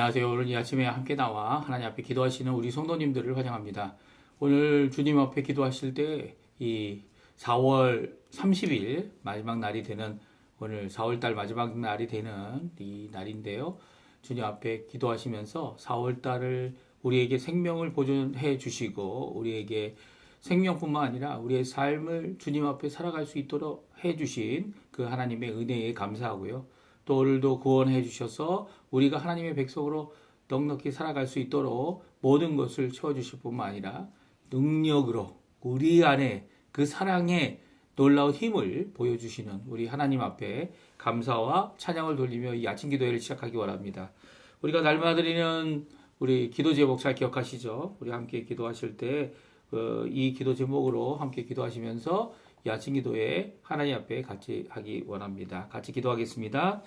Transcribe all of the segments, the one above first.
안녕하세요. 오늘 이 아침에 함께 나와 하나님 앞에 기도하시는 우리 성도님들을 환영합니다. 오늘 주님 앞에 기도하실 때 이 4월 30일 마지막 날이 되는 오늘 4월 달 마지막 날이 되는 이 날인데요. 주님 앞에 기도하시면서 4월 달을 우리에게 생명을 보존해 주시고 우리에게 생명뿐만 아니라 우리의 삶을 주님 앞에 살아갈 수 있도록 해 주신 그 하나님의 은혜에 감사하고요. 또 오늘도 구원해 주셔서 우리가 하나님의 백성으로 넉넉히 살아갈 수 있도록 모든 것을 채워 주실 뿐만 아니라 능력으로 우리 안에 그 사랑의 놀라운 힘을 보여주시는 우리 하나님 앞에 감사와 찬양을 돌리며 이 아침 기도회를 시작하기 원합니다. 우리가 날마다 드리는 우리 기도 제목 잘 기억하시죠? 우리 함께 기도하실 때 이 기도 제목으로 함께 기도하시면서 기도회 하나님 앞에 같이 하기 원합니다. 같이 기도하겠습니다.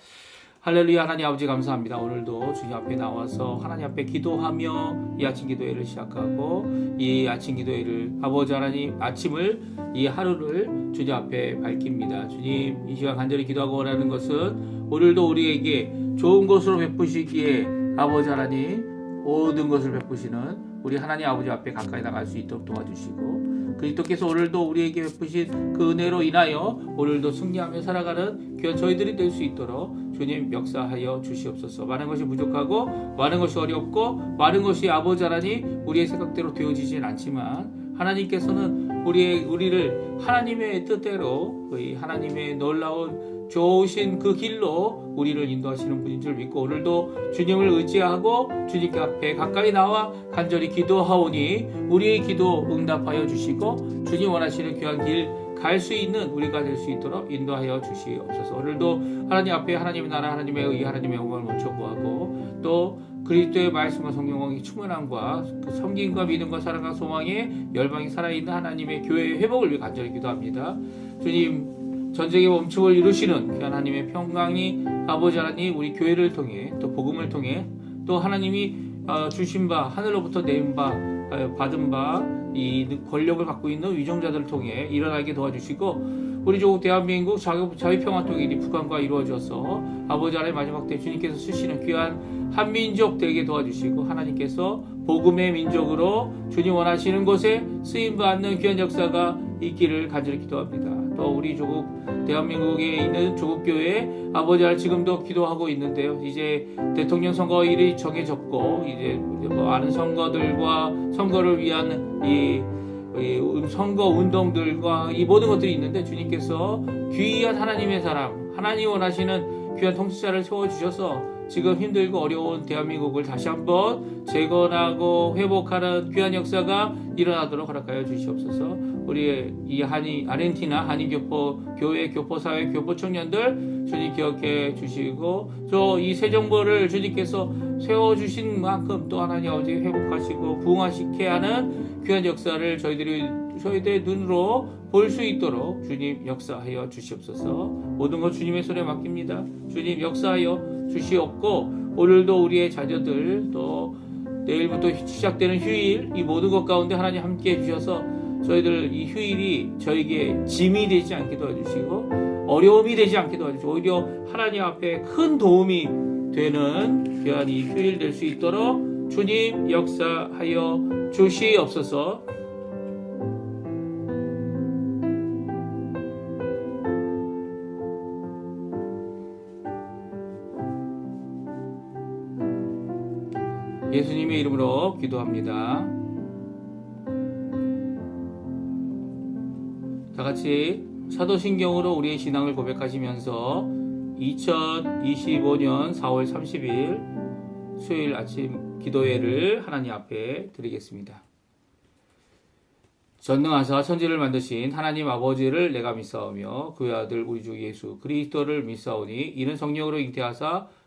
할렐루야 하나님 아버지 감사합니다. 오늘도 주님 앞에 나와서 하나님 앞에 기도하며 이 아침 기도회를 시작하고 이 아침 기도회를 아버지 하나님 아침을 이 하루를 주님 앞에 밝힙니다. 주님 이 시간 간절히 기도하고 원하는 것은 오늘도 우리에게 좋은 것으로 베푸시기에 아버지 하나님 모든 것을 베푸시는 우리 하나님 아버지 앞에 가까이 나갈 수 있도록 도와주시고 그리스도께서 오늘도 우리에게 베푸신 그 은혜로 인하여 오늘도 승리하며 살아가는 귀한 저희들이 될 수 있도록 주님 역사하여 주시옵소서. 많은 것이 부족하고 많은 것이 어렵고 많은 것이 아버지 하나님 우리의 생각대로 되어지진 않지만 하나님께서는 우리의 우리를 하나님의 뜻대로 이 하나님의 놀라운 좋으신 그 길로 우리를 인도하시는 분인 줄 믿고 오늘도 주님을 의지하고 주님께 앞에 가까이 나와 간절히 기도하오니 우리의 기도 응답하여 주시고 주님 원하시는 귀한 길 갈 수 있는 우리가 될 수 있도록 인도하여 주시옵소서. 오늘도 하나님 앞에 하나님의 나라 하나님의 의 하나님의 영광을 먼저 구하고 또 그리스도의 말씀과 성경의 충만함과 그 섬김과 믿음과 사랑과 소망에 열방이 살아있는 하나님의 교회의 회복을 위해 간절히 기도합니다. 주님 전쟁의 멈춤을 이루시는 그 하나님의 평강이 아버지 하나님 우리 교회를 통해 또 복음을 통해 또 하나님이 어, 주신 바 하늘로부터 내린 바 어, 받은 바 이 권력을 갖고 있는 위정자들을 통해 일어나게 도와주시고 우리 조국 대한민국 자유평화 통일이 북한과 이루어져서 아버지 하나님 마지막 때 주님께서 쓰시는 귀한 한민족 되게 도와주시고 하나님께서 복음의 민족으로 주님 원하시는 곳에 쓰임 받는 귀한 역사가 있기를 간절히 기도합니다. 또 우리 조국 대한민국에 있는 조국 교회 아버지 할 지금도 기도하고 있는데요. 이제 대통령 선거일이 정해졌고 이제 뭐 많은 선거들과 선거를 위한 이, 이 선거 운동들과 이 모든 것들이 있는데 주님께서 귀한 하나님의 사람, 하나님 원하시는 귀한 통치자를 세워 주셔서 지금 힘들고 어려운 대한민국을 다시 한번 재건하고 회복하는 귀한 역사가 일어나도록 허락하여 주시옵소서. 우리 이 한이 아르헨티나 한인 교포 교회 교포 사회 교포 청년들 주님 기억해 주시고 저이새 정부를 주님께서 세워 주신 만큼 또 하나님 아버지 회복하시고 부흥하시게 하는 귀한 역사를 저희들이 저희들의 눈으로 볼 수 있도록 주님 역사하여 주시옵소서. 모든 것 주님의 손에 맡깁니다. 주님 역사하여 주시옵고 오늘도 우리의 자녀들 또 내일부터 시작되는 휴일 이 모든 것 가운데 하나님 함께 해주셔서 저희들 이 휴일이 저에게 짐이 되지 않게 도와주시고 어려움이 되지 않게 도와주시고 오히려 하나님 앞에 큰 도움이 되는 귀한 이 휴일 될 수 있도록 주님 역사하여 주시옵소서. 예수님의 이름으로 기도합니다. 다 같이 사도신경으로 우리의 신앙을 고백하시면서 2025년 4월 30일 수요일 아침 기도회를 하나님 앞에 드리겠습니다. 전능하사 천지를 만드신 하나님 아버지를 내가 믿사오며 그의 아들 우리 주 예수 그리스도를 믿사오니 이는 성령으로 잉태하사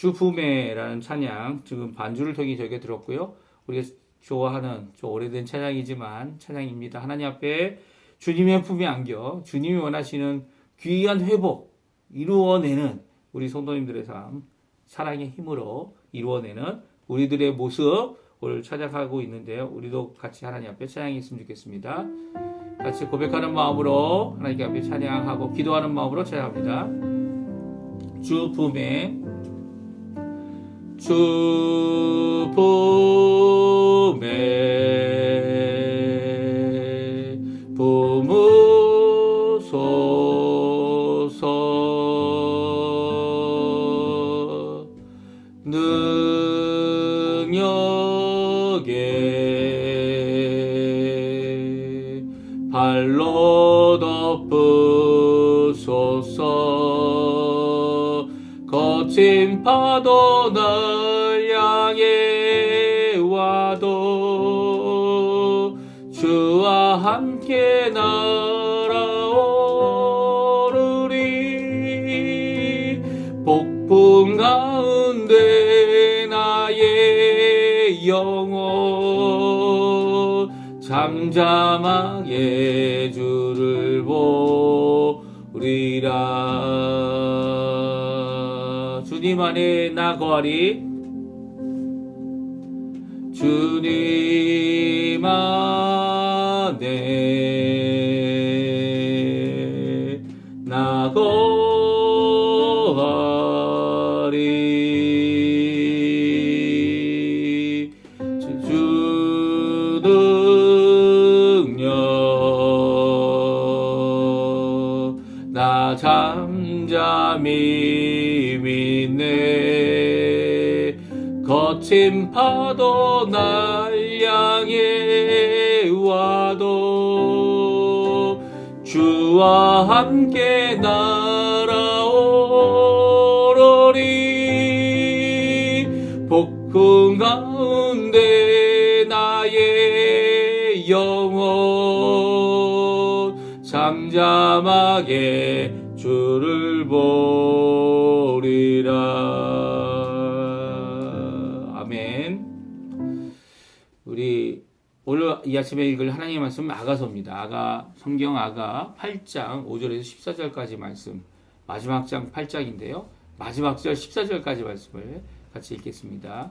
주품에라는 찬양 지금 반주를 통해 저에게 들었고요. 우리 좋아하는 좀 오래된 찬양이지만 찬양입니다. 하나님 앞에 주님의 품에 안겨 주님이 원하시는 귀한 회복 이루어내는 우리 성도님들의 삶 사랑의 힘으로 이루어내는 우리들의 모습 오늘 찬양하고 있는데요. 우리도 같이 하나님 앞에 찬양했으면 좋겠습니다. 같이 고백하는 마음으로 하나님 앞에 찬양하고 기도하는 마음으로 찬양합니다. 주 품에 주 품에 부무소서 능력에 발로 덮으소서 거친 파도 날 향해 와도 주와 함께 날아오르리. 폭풍 가운데 나의 영혼 잠잠하게 안에 나 거하리. 주님 안에 나 거하리. 주- 주 능력 나 잠잠히 거친 파도 날 향해 와도 주와 함께 날 아침에 읽을 하나님의 말씀은 아가서입니다. 아가 성경 아가 8장 5절에서 14절까지 말씀 마지막 장 8장인데요. 마지막 절 14절까지 말씀을 같이 읽겠습니다.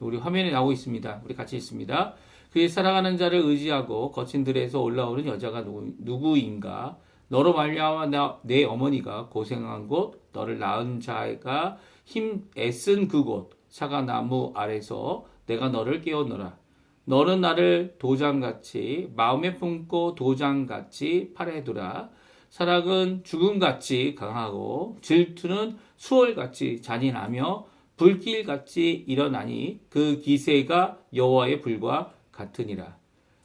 우리 화면에 나오고 있습니다. 우리 같이 읽습니다. 그의 사랑하는 자를 의지하고 거친 들에서 올라오는 여자가 누구, 누구인가? 너로 말미암아 나- 내 어머니가 고생한 곳, 너를 낳은 자가 힘 애쓴 그곳, 사과나무 아래서 내가 너를 깨웠노라. 너는 나를 도장같이 마음에 품고 도장같이 팔에 두라. 사랑은 죽음같이 강하고 질투는 수월같이 잔인하며 불길같이 일어나니 그 기세가 여호와의 불과 같으니라.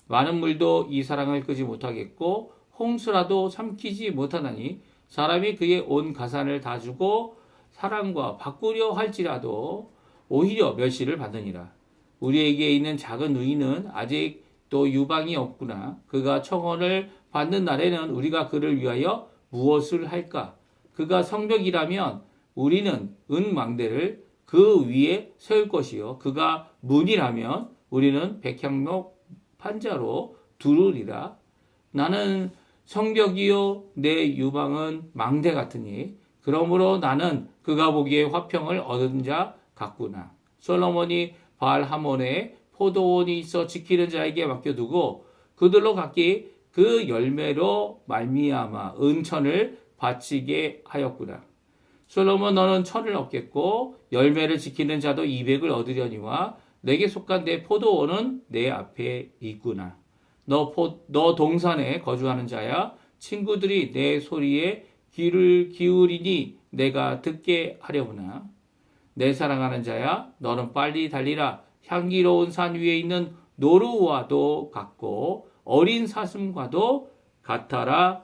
많은 물도 이 사랑을 끄지 못하겠고 홍수라도 삼키지 못하나니 사람이 그의 온 가산을 다 주고 사랑과 바꾸려 할지라도 오히려 멸시를 받으니라. 우리에게 있는 작은 의인은 아직 또 유방이 없구나. 그가 청원을 받는 날에는 우리가 그를 위하여 무엇을 할까? 그가 성벽이라면 우리는 은망대를 그 위에 세울 것이요. 그가 문이라면 우리는 백향목 판자로 두르리라. 나는 성벽이요 내 유방은 망대 같으니 그러므로 나는 그가 보기에 화평을 얻은 자 같구나. 솔로몬이 바알 하몬에 포도원이 있어 지키는 자에게 맡겨두고 그들로 각기 그 열매로 말미암아 은천을 바치게 하였구나. 솔로몬 너는 천을 얻겠고 열매를 지키는 자도 이백을 얻으려니와 내게 속한 내 포도원은 내 앞에 있구나. 너, 포, 너 동산에 거주하는 자야 친구들이 내 소리에 귀를 기울이니 내가 듣게 하려구나. 내 사랑하는 자야 너는 빨리 달리라. 향기로운 산 위에 있는 노루와도 같고 어린 사슴과도 같아라.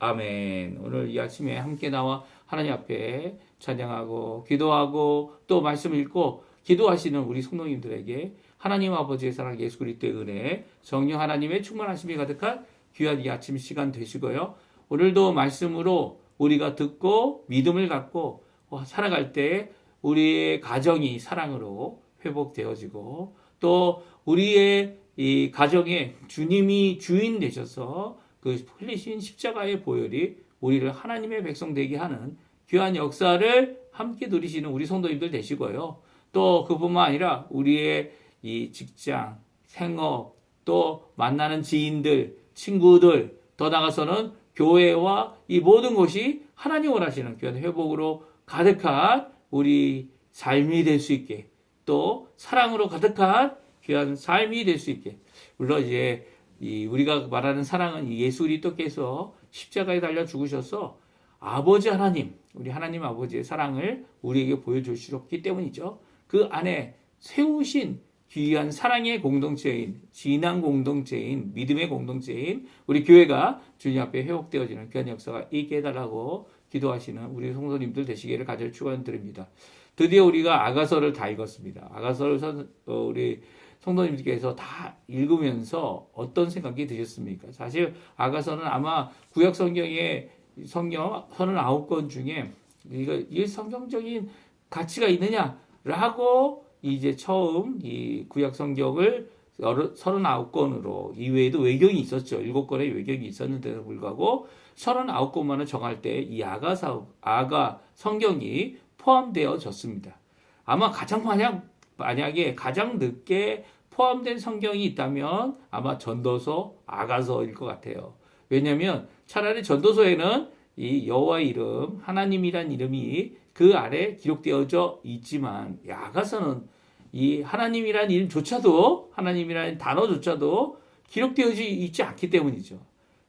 아멘. 오늘 이 아침에 함께 나와 하나님 앞에 찬양하고 기도하고 또 말씀 읽고 기도하시는 우리 성도님들에게 하나님 아버지의 사랑 예수 그리스도의 은혜 성령 하나님의 충만하심이 가득한 귀한 이 아침 시간 되시고요. 오늘도 말씀으로 우리가 듣고 믿음을 갖고 살아갈 때 우리의 가정이 사랑으로 회복되어지고 또 우리의 이 가정에 주님이 주인 되셔서 그 흘리신 십자가의 보혈이 우리를 하나님의 백성 되게 하는 귀한 역사를 함께 누리시는 우리 성도님들 되시고요. 또 그뿐만 아니라 우리의 이 직장, 생업, 또 만나는 지인들, 친구들, 더 나아가서는 교회와 이 모든 것이 하나님 원하시는 귀한 회복으로 가득한 우리 삶이 될 수 있게 또 사랑으로 가득한 귀한 삶이 될 수 있게 물론 이제 이 우리가 말하는 사랑은 이 예수 그리스도께서 십자가에 달려 죽으셔서 아버지 하나님 우리 하나님 아버지의 사랑을 우리에게 보여주셨기 때문이죠. 그 안에 세우신 귀한 사랑의 공동체인 진앙 공동체인 믿음의 공동체인 우리 교회가 주님 앞에 회복되어지는 귀한 역사가 있게 해달라고 기도하시는 우리 성도님들 되시기를 간절히 축원드립니다. 드디어 우리가 아가서를 다 읽었습니다. 아가서를 선- 어, 우리 성도님들께서 다 읽으면서 어떤 생각이 드셨습니까? 사실 아가서는 아마 구약 성경의 성경 39권 중에 이거 이 성경적인 가치가 있느냐라고 이제 처음 이 구약 성경을 39권으로 이외에도 외경이 있었죠. 7권의 외경이 있었는데도 불구하고 39권만을 정할 때 이 아가사 아가 성경이 포함되어졌습니다. 아마 가장 만약 만약에 가장 늦게 포함된 성경이 있다면 아마 전도서 아가서일 것 같아요. 왜냐하면 차라리 전도서에는 이 여호와의 이름 하나님이란 이름이 그 아래 기록되어져 있지만 이 아가서는 이 하나님이란 이름조차도 하나님이라는 단어조차도 기록되어져 있지 않기 때문이죠.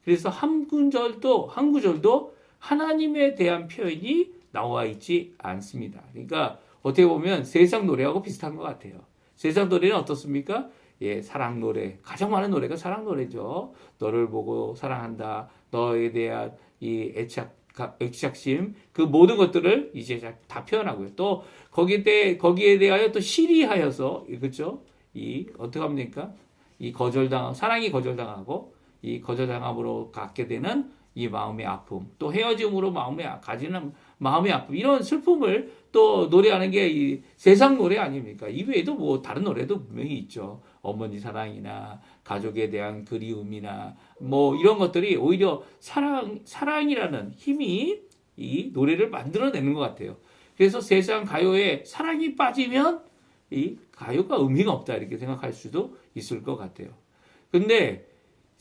그래서 한 구절도 한 구절도 하나님에 대한 표현이 나와 있지 않습니다. 그러니까 어떻게 보면 세상 노래하고 비슷한 것 같아요. 세상 노래는 어떻습니까? 예, 사랑 노래. 가장 많은 노래가 사랑 노래죠. 너를 보고 사랑한다. 너에 대한 이 애착, 애착심, 그 모든 것들을 이제 다 표현하고요. 또 거기에 대 거기에 대하여 또 시리하여서 그렇죠? 이 어떻게 합니까? 이 거절당 사랑이 거절당하고 이 거절당함으로 갖게 되는 이 마음의 아픔, 또 헤어짐으로 마음에 가지는 마음의 아픔 이런 슬픔을 또 노래하는 게 이 세상 노래 아닙니까? 이 외에도 뭐 다른 노래도 분명히 있죠. 어머니 사랑이나 가족에 대한 그리움이나 뭐 이런 것들이 오히려 사랑 사랑이라는 힘이 이 노래를 만들어내는 것 같아요. 그래서 세상 가요에 사랑이 빠지면 이 가요가 의미가 없다 이렇게 생각할 수도 있을 것 같아요. 근데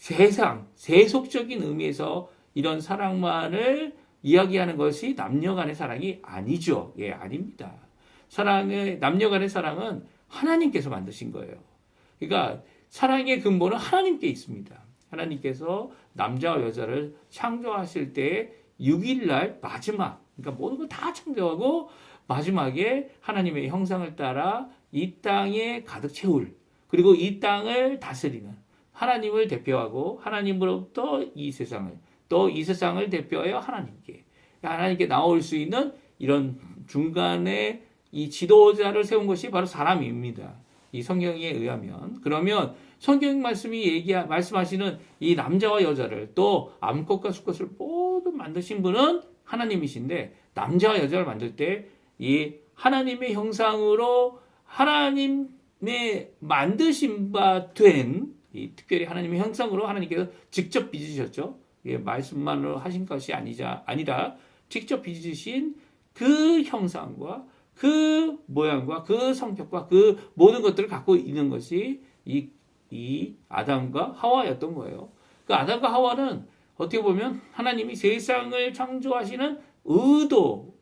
세상 세속적인 의미에서 이런 사랑만을 이야기하는 것이 남녀 간의 사랑이 아니죠. 예, 아닙니다. 사랑의 남녀 간의 사랑은 하나님께서 만드신 거예요. 그러니까 사랑의 근본은 하나님께 있습니다. 하나님께서 남자와 여자를 창조하실 때 6일 날 마지막 그러니까 모든 걸 다 창조하고 마지막에 하나님의 형상을 따라 이 땅에 가득 채울 그리고 이 땅을 다스리는 하나님을 대표하고 하나님으로부터 이 세상을 또 이 세상을 대표하여 하나님께 하나님께 나올 수 있는 이런 중간에 이 지도자를 세운 것이 바로 사람입니다. 이 성경에 의하면 그러면 성경 말씀이 얘기 말씀하시는 이 남자와 여자를 또 암컷과 수컷을 모두 만드신 분은 하나님이신데 남자와 여자를 만들 때 이 하나님의 형상으로 하나님의 만드신 바 된 이 특별히 하나님의 형상으로 하나님께서 직접 빚으셨죠. 예, 말씀만으로 하신 것이 아니자 아니라 직접 빚으신 그 형상과 그 모양과 그 성격과 그 모든 것들을 갖고 있는 것이 이, 이 아담과 하와였던 거예요. 그 아담과 하와는 어떻게 보면 하나님이 세상을 창조하시는 의도를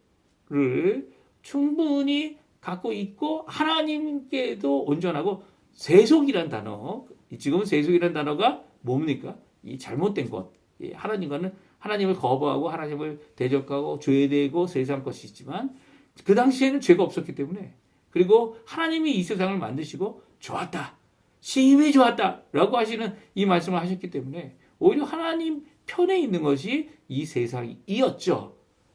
충분히 갖고 있고 하나님께도 온전하고 세속이란 단어 지금은 세속이란 단어가 뭡니까? 이 잘못된 것. 예, 하나님과는 하나님을 거부하고 하나님을 대적하고 죄되고 세상 것이지만 그 당시에는 죄가 없었기 때문에 그리고 하나님이 이 세상을 만드시고 좋았다. 심히 좋았다. 라고 하시는 이 말씀을 하셨기 때문에 오히려 하나님 편에 있는 것이 이 세상이었죠.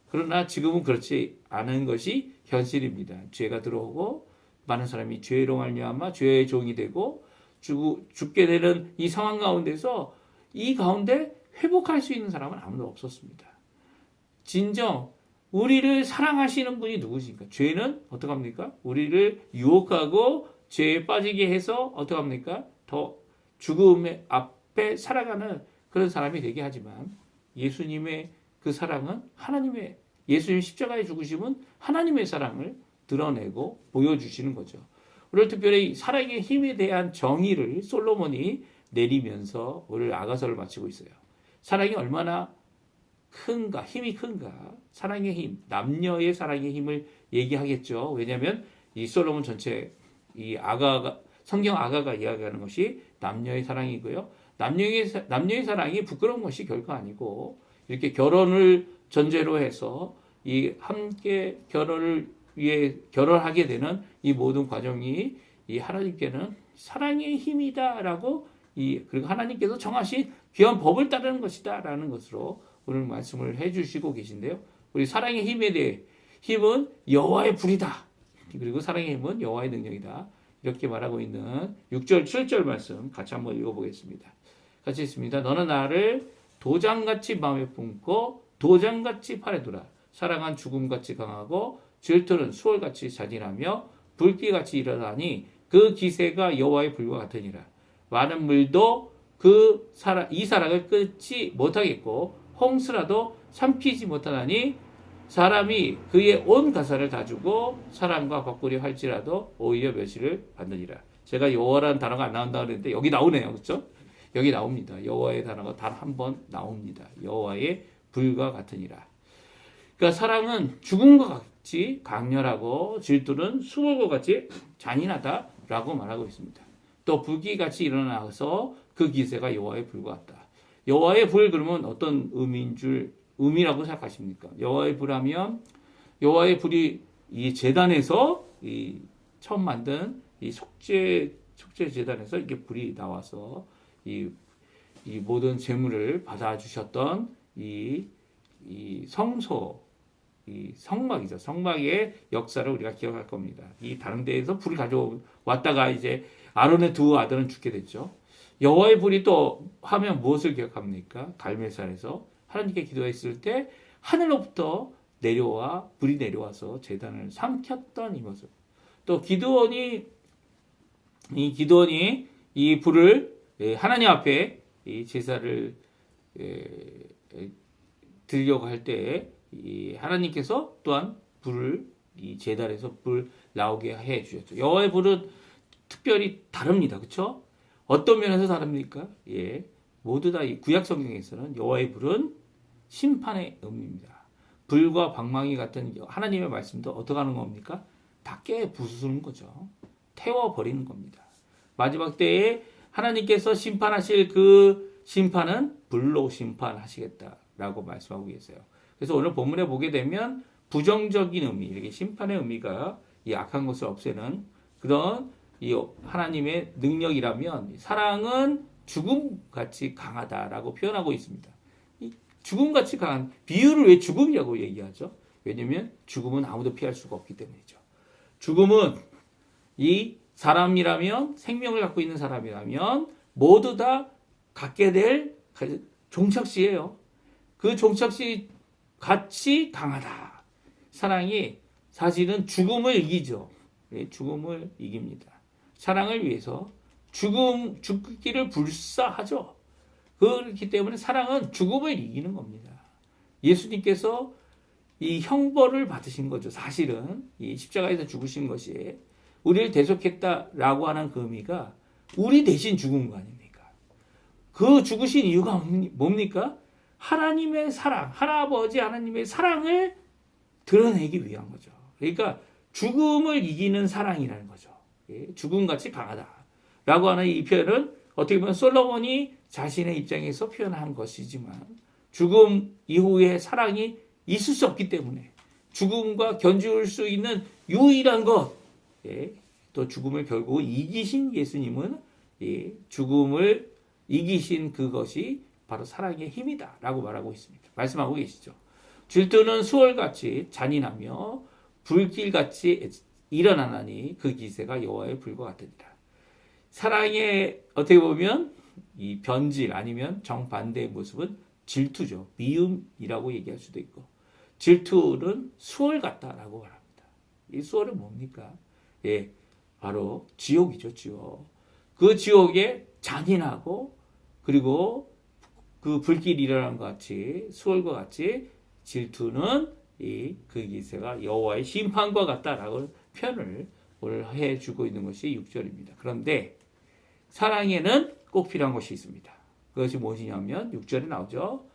그러나 지금은 그렇지 않은 것이 현실입니다. 죄가 들어오고 많은 사람이 죄로 말미암아 죄의 종이 되고 죽, 죽게 되는 이 상황 가운데서 이 가운데 회복할 수 있는 사람은 아무도 없었습니다. 진정 우리를 사랑하시는 분이 누구십니까? 죄는 어떻게 합니까? 우리를 유혹하고 죄에 빠지게 해서 어떻게 합니까? 더 죽음의 앞에 살아가는 그런 사람이 되게 하지만 예수님의 그 사랑은 하나님의 예수님 십자가의 죽으심은 하나님의 사랑을 드러내고 보여주시는 거죠. 오늘 특별히 사랑의 힘에 대한 정의를 솔로몬이 내리면서 오늘 아가서를 마치고 있어요. 사랑이 얼마나 큰가, 힘이 큰가, 사랑의 힘, 남녀의 사랑의 힘을 얘기하겠죠. 왜냐하면 이 솔로몬 전체 이 아가가 성경 아가가 이야기하는 것이 남녀의 사랑이고요. 남녀의 사- 남녀의 사랑이 부끄러운 것이 결코 아니고 이렇게 결혼을 전제로 해서 이 함께 결혼을 위해 결혼하게 되는 이 모든 과정이 이 하나님께는 사랑의 힘이다라고 이 그리고 하나님께서 정하신 귀한 법을 따르는 것이다라는 것으로 오늘 말씀을 해주시고 계신데요. 우리 사랑의 힘에 대해 힘은 여호와의 불이다. 그리고 사랑의 힘은 여호와의 능력이다. 이렇게 말하고 있는 6절, 7절 말씀 같이 한번 읽어보겠습니다. 같이 있습니다. 너는 나를 도장같이 마음에 품고 도장같이 팔에 두라. 사랑한 죽음같이 강하고 질투는 수월같이 잔인하며 불길같이 일어나니 그 기세가 여호와의 불과 같으니라. 많은 물도 그 사랑, 이 사랑을 끊지 못하겠고 홍수라도 삼키지 못하나니 사람이 그의 온 가사를 다 주고 사랑과 거꾸리 할지라도 오히려 멸시를 받느니라. 제가 여호와라는 단어가 안 나온다 그랬는데 여기 나오네요. 그렇죠? 여기 나옵니다. 여호와의 단어가 단 한 번 나옵니다. 여호와의 불과 같으니라. 그러니까 사랑은 죽음과 같 이 강렬하고 질투는 수월과 같이 잔인하다라고 말하고 있습니다. 또 불기 같이 일어나서 그 기세가 여호와의 불과 같다. 여호와의 불 그러면 어떤 의미인 줄 의미라고 생각하십니까? 여호와의 불하면 여호와의 불이 이 재단에서 이 처음 만든 이 속죄 속죄 재단에서 이게 불이 나와서 이, 이 모든 재물을 받아 주셨던 이, 이 성소 이 성막이죠. 성막의 역사를 우리가 기억할 겁니다. 이 다른 데에서 불을 가져왔다가 이제 아론의 두 아들은 죽게 됐죠. 여호와의 불이 또 하면 무엇을 기억합니까? 갈멜산에서 하나님께 기도했을 때 하늘로부터 내려와 불이 내려와서 재단을 삼켰던 이 모습. 또 기드온이 이 기드온이 이 불을 예, 하나님 앞에 이 제사를 예, 예, 드리려고 할때이 하나님께서 또한 불을 이 제단에서 불 나오게 해 주셨죠. 여호와의 불은 특별히 다릅니다. 그렇죠? 어떤 면에서 다릅니까? 예. 모두 다 이 구약 성경에서는 여호와의 불은 심판의 의미입니다. 불과 방망이 같은 하나님의 말씀도 어떻게 하는 겁니까? 다 깨 부수는 거죠. 태워 버리는 겁니다. 마지막 때에 하나님께서 심판하실 그 심판은 불로 심판하시겠다라고 말씀하고 계세요. 그래서 오늘 본문에 보게 되면 부정적인 의미, 이렇게 심판의 의미가 이 악한 것을 없애는 그런 이 하나님의 능력이라면 사랑은 죽음같이 강하다라고 표현하고 있습니다. 이 죽음같이 강한 비유를 왜 죽음이라고 얘기하죠? 왜냐하면 죽음은 아무도 피할 수가 없기 때문이죠. 죽음은 이 사람이라면 생명을 갖고 있는 사람이라면 모두 다 갖게 될 종착시예요. 그 종착시 같이 강하다. 사랑이 사실은 죽음을 이기죠. 예, 죽음을 이깁니다. 사랑을 위해서 죽음 죽기를 불사하죠. 그렇기 때문에 사랑은 죽음을 이기는 겁니다. 예수님께서 이 형벌을 받으신 거죠. 사실은 이 십자가에서 죽으신 것이 우리를 대속했다라고 하는 그 의미가 우리 대신 죽은 거 아닙니까? 그 죽으신 이유가 뭡니까? 하나님의 사랑, 하나아버지 하나님의 사랑을 드러내기 위한 거죠. 그러니까 죽음을 이기는 사랑이라는 거죠. 예, 죽음같이 강하다 라고 하는 이 표현은 어떻게 보면 솔로몬이 자신의 입장에서 표현한 것이지만 죽음 이후의 사랑이 있을 수 없기 때문에 죽음과 견줄 수 있는 유일한 것, 예, 또 죽음을 결국 이기신 예수님은 예, 죽음을 이기신 그것이 바로 사랑의 힘이다 라고 말하고 있습니다. 말씀하고 계시죠. 질투는 수월같이 잔인하며 불길같이 일어나나니 그 기세가 여호와의 불과 같으니라. 사랑의 어떻게 보면 이 변질 아니면 정반대의 모습은 질투죠. 미움이라고 얘기할 수도 있고 질투는 수월 같다라고 말합니다. 이 수월은 뭡니까? 예, 바로 지옥이죠, 지옥. 그 지옥에 잔인하고 그리고 그 불길이 일어난 것 같이 수월과 같이 질투는 이 그 기세가 여호와의 심판과 같다라고 표현을 오늘 해주고 있는 것이 6절입니다. 그런데 사랑에는 꼭 필요한 것이 있습니다. 그것이 무엇이냐면 6절에 나오죠.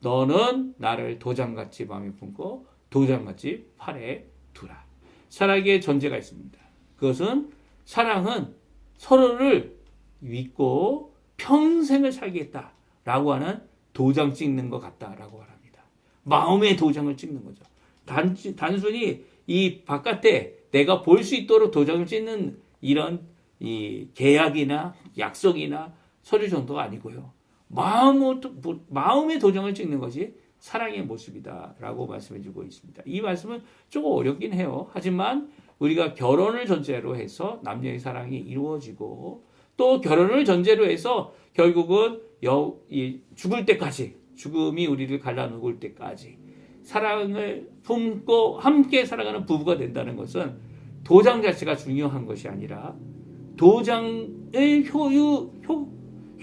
너는 나를 도장같이 마음에 품고 도장같이 팔에 두라. 사랑의 전제가 있습니다. 그것은 사랑은 서로를 믿고 평생을 살겠다 라고 하는 도장 찍는 것 같다라고 말합니다. 마음의 도장을 찍는 거죠. 단, 단순히 이 바깥에 내가 볼 수 있도록 도장을 찍는 이런 이 계약이나 약속이나 서류 정도가 아니고요. 마음의, 마음의 도장을 찍는 것이 사랑의 모습이다라고 말씀해 주고 있습니다. 이 말씀은 조금 어렵긴 해요. 하지만 우리가 결혼을 전제로 해서 남녀의 사랑이 이루어지고 또 결혼을 전제로 해서 결국은 여, 이, 죽을 때까지 죽음이 우리를 갈라놓을 때까지 사랑을 품고 함께 살아가는 부부가 된다는 것은 도장 자체가 중요한 것이 아니라 도장을 효유, 효,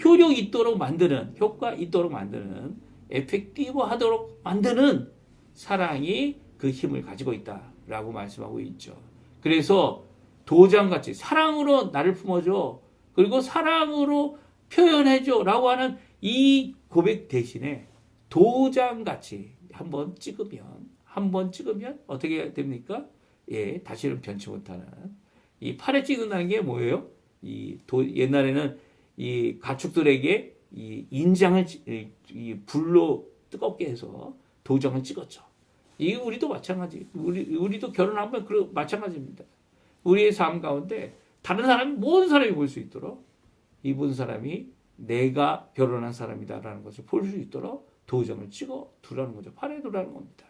효력 있도록 만드는, 효과 있도록 만드는, 에펙티브 하도록 만드는 사랑이 그 힘을 가지고 있다라고 말씀하고 있죠. 그래서 도장같이 사랑으로 나를 품어줘. 그리고 사랑으로 표현해줘. 라고 하는 이 고백 대신에 도장같이 한번 찍으면, 한번 찍으면 어떻게 됩니까? 예, 다시는 변치 못하는. 이 팔에 찍는다는 게 뭐예요? 이 도, 옛날에는 이 가축들에게 이 인장을 이, 이 불로 뜨겁게 해서 도장을 찍었죠. 이 우리도 마찬가지. 우리 우리도 결혼하면 그 마찬가지입니다. 우리의 삶 가운데 다른 사람이 모든 사람이 볼 수 있도록 이분 사람이 내가 결혼한 사람이다라는 것을 볼 수 있도록 도장을 찍어 두라는 거죠. 팔에 두라는 겁니다.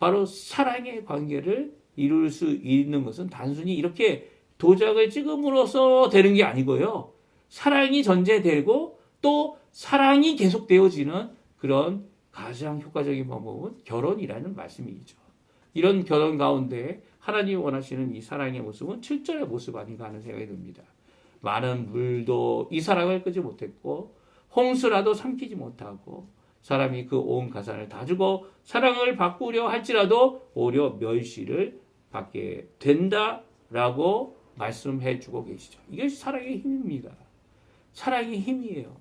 바로 사랑의 관계를 이룰 수 있는 것은 단순히 이렇게 도장을 찍음으로써 되는 게 아니고요. 사랑이 전제되고 또 사랑이 계속되어지는 그런 가장 효과적인 방법은 결혼이라는 말씀이죠. 이런 결혼 가운데 하나님이 원하시는 이 사랑의 모습은 7절의 모습 아닌가 하는 생각이 듭니다. 많은 물도 이 사랑을 끄지 못했고 홍수라도 삼키지 못하고 사람이 그 온 가산을 다 주고 사랑을 바꾸려 할지라도 오히려 멸시를 받게 된다라고 말씀해 주고 계시죠. 이것이 사랑의 힘입니다. 사랑의 힘이에요.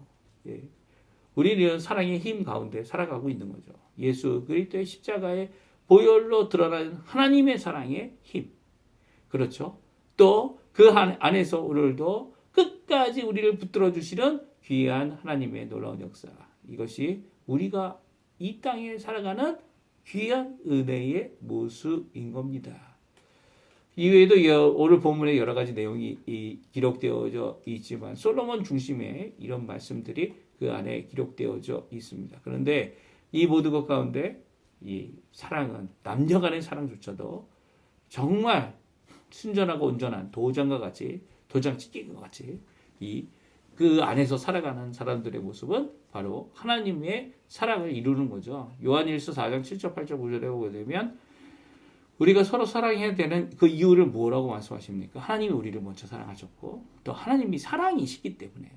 예. 우리는 사랑의 힘 가운데 살아가고 있는 거죠. 예수 그리스도의 십자가의 보혈로 드러나는 하나님의 사랑의 힘. 그렇죠? 또 그 안에서 오늘도 끝까지 우리를 붙들어 주시는 귀한 하나님의 놀라운 역사. 이것이 우리가 이 땅에 살아가는 귀한 은혜의 모습인 겁니다. 이외에도 오늘 본문에 여러 가지 내용이 기록되어져 있지만 솔로몬 중심의 이런 말씀들이 그 안에 기록되어져 있습니다. 그런데 이 모든 것 가운데 이 사랑은 남녀 간의 사랑조차도 정말 순전하고 온전한 도장과 같이 도장 찍기과 같이 이 그 안에서 살아가는 사람들의 모습은 바로 하나님의 사랑을 이루는 거죠. 요한일서 4장 7절 8절 9절에 보게 되면 우리가 서로 사랑해야 되는 그 이유를 뭐라고 말씀하십니까? 하나님이 우리를 먼저 사랑하셨고 또 하나님이 사랑이시기 때문에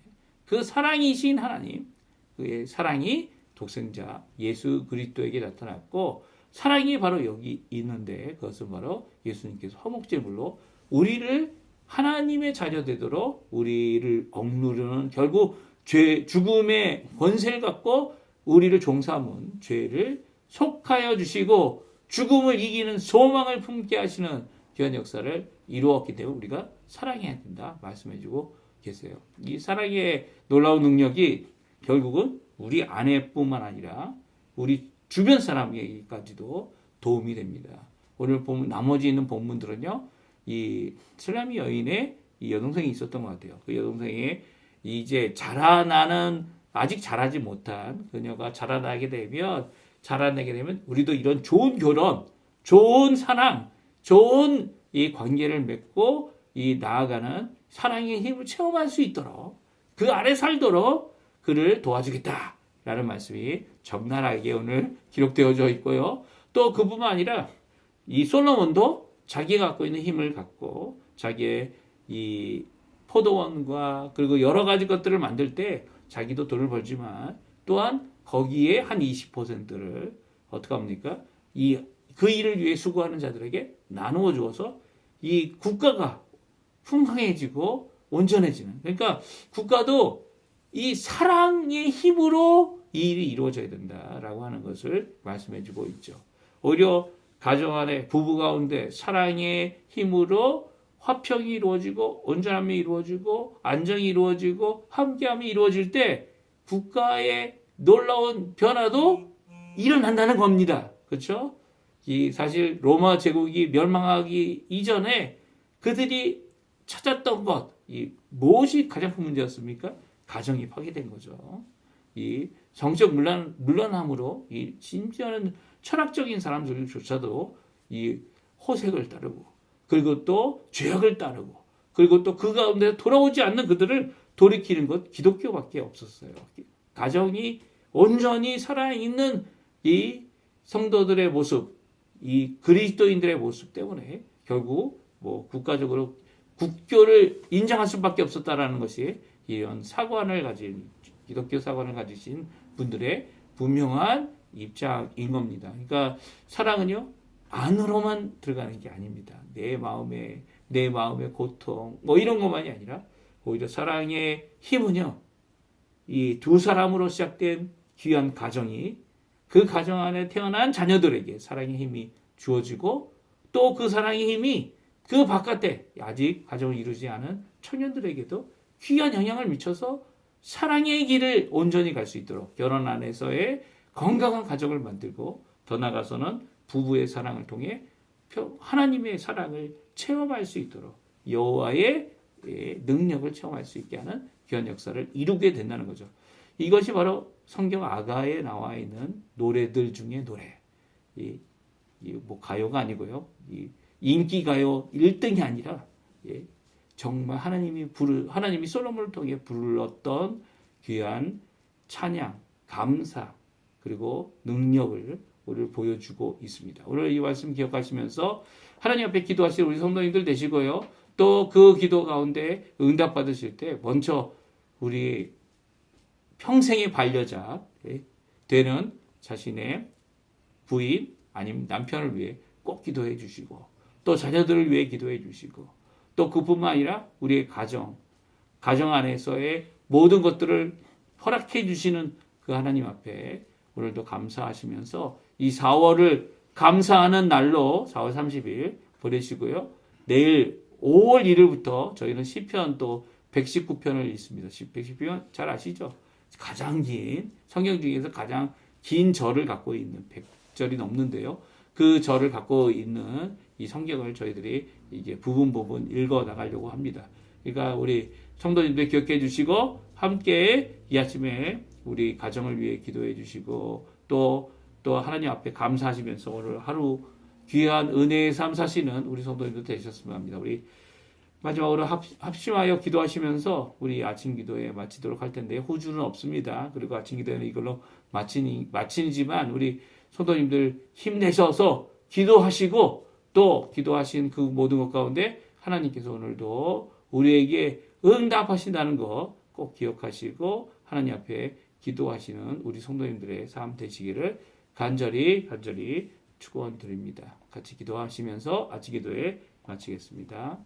그 사랑이신 하나님 그의 사랑이 독생자 예수 그리스도에게 나타났고 사랑이 바로 여기 있는데 그것은 바로 예수님께서 허목제물로 우리를 하나님의 자녀 되도록 우리를 억누르는 결국 죄 죽음의 권세를 갖고 우리를 종삼은 죄를 속하여 주시고 죽음을 이기는 소망을 품게 하시는 귀한 역사를 이루었기 때문에 우리가 사랑해야 된다 말씀해주고 계세요. 이 사랑의 놀라운 능력이 결국은 우리 아내뿐만 아니라 우리 주변 사람에게까지도 도움이 됩니다. 오늘 본 나머지 있는 본문들은요, 이 슬라미 여인의 이 여동생이 있었던 것 같아요. 그 여동생이 이제 자라나는 아직 자라지 못한 그녀가 자라나게 되면 자라나게 되면 우리도 이런 좋은 결혼, 좋은 사랑, 좋은 이 관계를 맺고 이 나아가는 사랑의 힘을 체험할 수 있도록 그 안에 살도록 그를 도와주겠다라는 말씀이 적나라하게 오늘 기록되어져 있고요. 또 그뿐만 아니라 이 솔로몬도 자기가 갖고 있는 힘을 갖고 자기의 이 포도원과 그리고 여러 가지 것들을 만들 때 자기도 돈을 벌지만 또한 거기에 한 20%를 어떻게 합니까? 이 그 일을 위해 수고하는 자들에게 나누어 주어서 이 국가가 풍성해지고 온전해지는. 그러니까 국가도 이 사랑의 힘으로 이 일이 이루어져야 된다라고 하는 것을 말씀해 주고 있죠. 오히려 가정 안에 부부 가운데 사랑의 힘으로 화평이 이루어지고 온전함이 이루어지고 안정이 이루어지고 함께함이 이루어질 때 국가의 놀라운 변화도 일어난다는 겁니다. 그렇죠? 이 사실 로마 제국이 멸망하기 이전에 그들이 찾았던 것, 이 무엇이 가장 큰 문제였습니까? 가정이 파괴된 거죠. 이 성적 물론 물론함으로 이 심지어는 철학적인 사람들조차도 이 호색을 따르고 그리고 또 죄악을 따르고 그리고 또 그 가운데 돌아오지 않는 그들을 돌이키는 것 기독교밖에 없었어요. 가정이 온전히 살아있는 이 성도들의 모습, 이 그리스도인들의 모습 때문에 결국 뭐 국가적으로 국교를 인정할 수밖에 없었다라는 것이 이런 사관을 가진 기독교 사관을 가지신 분들의 분명한 입장인 겁니다. 그러니까 사랑은요 안으로만 들어가는 게 아닙니다. 내 마음에 내 마음의 고통 뭐 이런 것만이 아니라 오히려 사랑의 힘은요 이 두 사람으로 시작된 귀한 가정이 그 가정 안에 태어난 자녀들에게 사랑의 힘이 주어지고 또 그 사랑의 힘이 그 바깥에 아직 가정을 이루지 않은 청년들에게도 귀한 영향을 미쳐서 사랑의 길을 온전히 갈 수 있도록 결혼 안에서의 건강한 가정을 만들고 더 나아가서는 부부의 사랑을 통해 하나님의 사랑을 체험할 수 있도록 여호와의 예, 능력을 체험할 수 있게 하는 귀한 역사를 이루게 된다는 거죠. 이것이 바로 성경 아가에 나와 있는 노래들 중에 노래. 이, 이 뭐 가요가 아니고요. 이 인기 가요 1등이 아니라 예, 정말 하나님이 부르 하나님이 솔로몬을 통해 불렀던 귀한 찬양, 감사 그리고 능력을 우리를 보여주고 있습니다. 오늘 이 말씀 기억하시면서 하나님 앞에 기도하실 우리 성도님들 되시고요. 또 그 기도 가운데 응답 받으실 때 먼저 우리 평생의 반려자 되는 자신의 부인 아니면 남편을 위해 꼭 기도해 주시고 또 자녀들을 위해 기도해 주시고 또 그뿐만 아니라 우리의 가정 가정 안에서의 모든 것들을 허락해 주시는 그 하나님 앞에 오늘도 감사하시면서 이 4월을 감사하는 날로 4월 30일 보내시고요. 내일 5월 1일부터 저희는 시편 또 119편을 읽습니다. 119편 잘 아시죠? 가장 긴 성경 중에서 가장 긴 절을 갖고 있는 100절이 넘는데요. 그 절을 갖고 있는 이 성경을 저희들이 이제 부분 부분 읽어 나가려고 합니다. 그러니까 우리 성도님들 기억해 주시고 함께 이 아침에 우리 가정을 위해 기도해 주시고 또, 또 하나님 앞에 감사하시면서 오늘 하루 귀한 은혜의 삶 사시는 우리 성도님들 되셨으면 합니다. 우리 마지막으로 합, 합심하여 기도하시면서 우리 아침 기도에 마치도록 할 텐데 호주는 없습니다. 그리고 아침 기도에는 이걸로 마치니, 마치지만 우리 성도님들 힘내셔서 기도하시고 또 기도하신 그 모든 것 가운데 하나님께서 오늘도 우리에게 응답하신다는 거 꼭 기억하시고 하나님 앞에 기도하시는 우리 성도님들의 삶 되시기를 간절히 간절히 축원 드립니다. 같이 기도하시면서 아침 기도에 마치겠습니다.